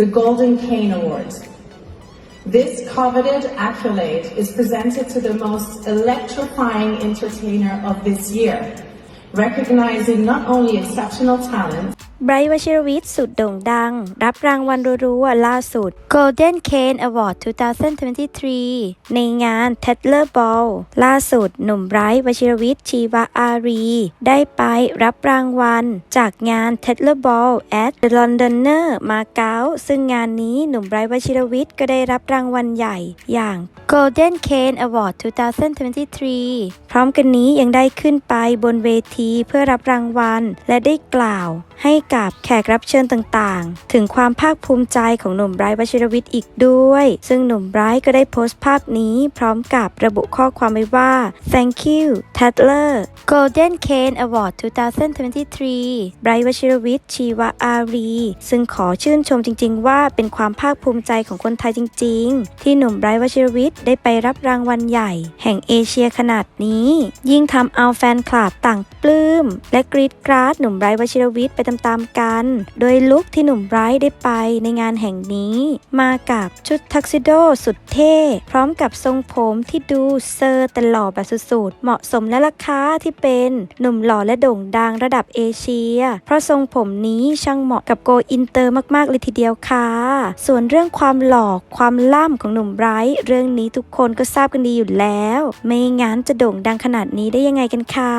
the Golden Cane Award. This coveted accolade is presented to the most electrifying entertainer of this year, recognizing not only exceptional talent, ไบรท์วชิรวิทย์สุดโด่งดัง รับรางวัลรัวๆล่าสุด Golden Cane Award 2023 ในงาน Tedler Ball ล่าสุด หนุ่มไบรท์วชิรวิทย์ชีวาอารี ได้ไปรับรางวัล จากงาน Tedler Ball at the Londoner มาเก๊าซึ่งงานนี้หนุ่มไบรท์วชิรวิทย์ก็ได้รับรางวัลใหญ่อย่าง Golden Cane Award 2023 พร้อมกันนี้ยังได้ขึ้นไปบนเวทีเพื่อรับรางวัล และได้กล่าวให้กับแขกรับเชิญต่างๆ ถึงความภาคภูมิใจของหนุ่มไบรท์วชิรวิทย์อีกด้วย ซึ่งหนุ่มไบรท์ก็ได้โพสต์ภาพนี้ พร้อมกับระบุข้อความไว้ว่า thank you Tadler Golden Cane Award 2023 ไบรท์วชิรวิทย์ชีวอารี ซึ่งขอชื่นชมจริง ๆ ว่าเป็นความภาคภูมิใจของคนไทยจริง ๆ ที่หนุ่มไบรท์วชิรวิทย์ได้ไปรับรางวัลใหญ่ แห่งเอเชียขนาดนี้ ยิ่งทำเอาแฟนคลับต่างปลื้ม และกรีดกราดหนุ่มไบรท์วชิรวิทย์ไปตามๆกัน โดยลุคที่หนุ่มไบรท์ได้ไปในงานแห่งนี้ มากับชุดทักซิโดสุดเท่ พร้อมกับทรงผมที่ดูเซอร์แต่หล่อแบบสุดๆ เหมาะสมและราคาที่เป็นหนุ่มหล่อและโด่งดังระดับเอเชีย เพราะทรงผมนี้ช่างเหมาะกับโกอินเตอร์มากๆเลยทีเดียวค่ะ ส่วนเรื่องความหล่อความล่ำของหนุ่มไบรท์เรื่องนี้ทุกคนก็ทราบกันดีอยู่แล้ว ไม่งั้นจะโด่งดังขนาดนี้ได้ยังไงกันคะ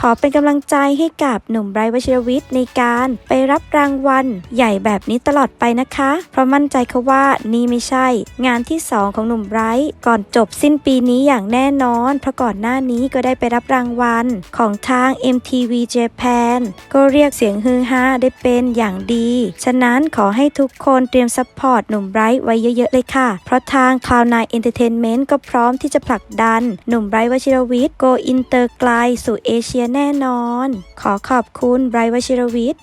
ขอเป็นกำลังใจให้กับหนุ่มไบรท์วชิรวิทย์ในการไปรับรางวัล ใหญ่แบบนี้ตลอดไปนะคะ เพราะมั่นใจเขาว่านี่ไม่ใช่ งานที่ 2 ของหนุ่มไบรท์ก่อนจบสิ้นปีนี้อย่างแน่นอน เพราะก่อนหน้านี้ก็ได้ไปรับรางวัล ของทาง MTV Japan ก็เรียกเสียงฮือฮาได้เป็นอย่างดี ฉะนั้นขอให้ทุกคนเตรียมซัพพอร์ตหนุ่มไบรท์ไว้เยอะๆเลยค่ะ เพราะทาง Cloud9 Entertainment ก็พร้อมที่จะผลักดัน หนุ่มไบรท์วชิรวิทย์โกอินเตอร์ไกลสู่เอเชียแน่นอน ขอขอบคุณไบรท์วชิรวิทย์